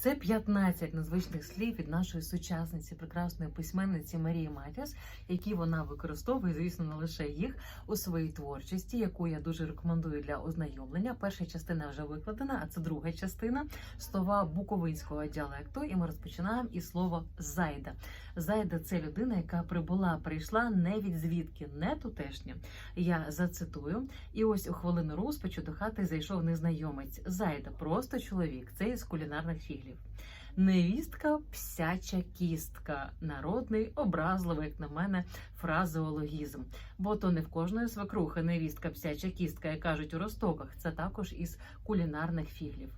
Це 15 незвичних слів від нашої сучасниці, прекрасної письменниці Марії Матіос, які вона використовує, звісно, не лише їх у своїй творчості, яку я дуже рекомендую для ознайомлення. Перша частина вже викладена, а це друга частина слова буковинського діалекту. І ми розпочинаємо із слова зайда. Зайда це людина, яка прибула, прийшла не від звідки, не тутешня. Я зацитую. І ось у хвилину розпачу до хати зайшов незнайомець. Зайда, просто чоловік. Це із кулінарних фіглів. Невістка псяча кістка, народний, образливий, як на мене, фразеологізм. Бо то не в кожної свекрухи невістка псяча кістка, як кажуть у ростоках. Це також із кулінарних фіглів.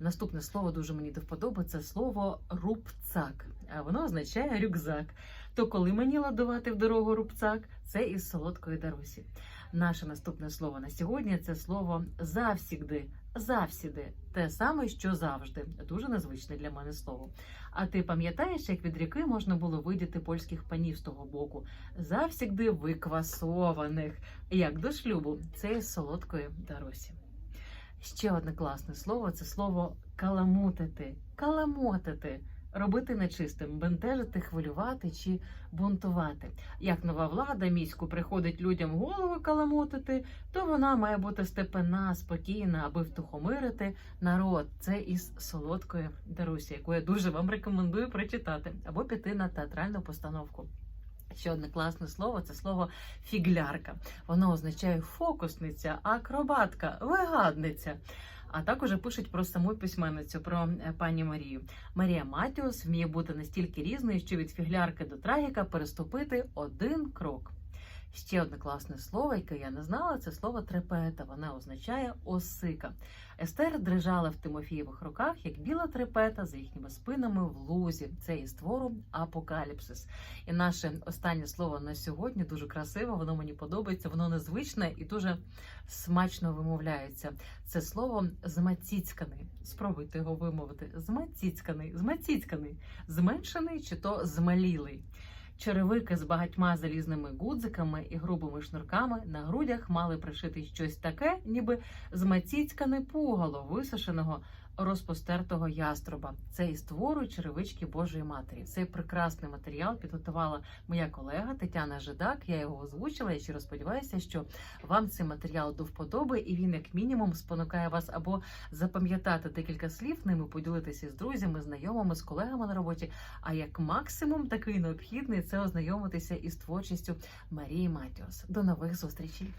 Наступне слово дуже мені до вподоби це слово рубцак. А воно означає рюкзак. То коли мені ладувати в дорогу рубцак, це із солодкої Дарусі. Наше наступне слово на сьогодні це слово завсігди. Завсіди те саме, що завжди. Дуже незвичне для мене слово. А ти пам'ятаєш, як від ріки можна було видіти польських панів з того боку? Завсігди виквасованих. Як до шлюбу, це солодкої Даросі. Ще одне класне слово це слово каламутити, каламотити, робити нечистим, бентежити, хвилювати чи бунтувати. Як нова влада міську приходить людям голови каламутити, то вона має бути степена, спокійна, аби втухомирити народ. Це із солодкої Дарусі, яку я дуже вам рекомендую прочитати або піти на театральну постановку. Ще одне класне слово це слово фіглярка. Воно означає фокусниця, акробатка, вигадниця. А також пишуть про саму письменницю, про е, пані Марію. Марія Матіус вміє бути настільки різною, що від фіглярки до трагіка переступити один крок. Ще одне класне слово, яке я не знала, це слово трепета. Воно означає осика. Естер дрижала в Тимофієвих руках, як біла трепета за їхніми спинами в лузі. Це із твору Апокаліпсис. І наше останнє слово на сьогодні дуже красиве. Воно мені подобається, воно незвичне і дуже смачно вимовляється. Це слово змаціцьканий. Спробуйте його вимовити. Змаціцьканий, змаціцьканий, зменшений чи то змалілий. Черевики з багатьма залізними гудзиками і грубими шнурками на грудях мали пришити щось таке, ніби змаціцькане пугало висушеного розпостертого яструба. Це із твору черевички Божої Матері. Цей прекрасний матеріал підготувала моя колега Тетяна Жидак. Я його озвучила. Я щиро сподіваюся, що вам цей матеріал до вподоби, і він, як мінімум, спонукає вас або запам'ятати декілька слів, ними поділитися з друзями, знайомими, з колегами на роботі. А як максимум такий необхідний це ознайомитися із творчістю Марії Матіос. До нових зустрічей.